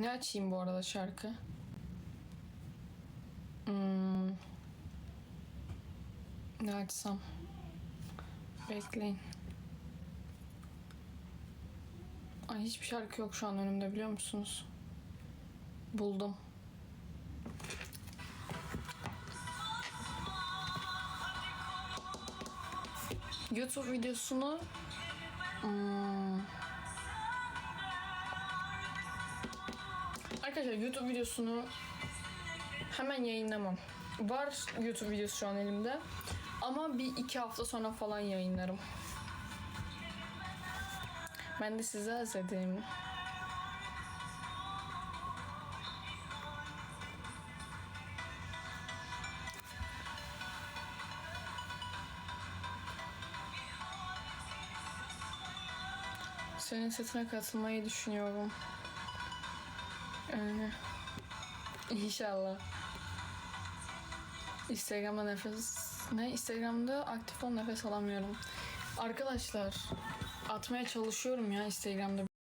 Ne açayım bu arada şarkı? Hmm. Ne açsam? Bekleyin. Ay hiçbir şarkı yok şu an önümde biliyor musunuz? Buldum. YouTube videosunu hmm, Arkadaşlar YouTube videosunu hemen yayınlamam. Var YouTube videosu şu an elimde. Ama bir iki hafta sonra falan yayınlarım. Ben de size özledim. Senin setine katılmayı düşünüyorum. İnşallah. Instagram'da nefes ne? Instagram'da aktif ol nefes alamıyorum. Arkadaşlar atmaya çalışıyorum ya Instagram'da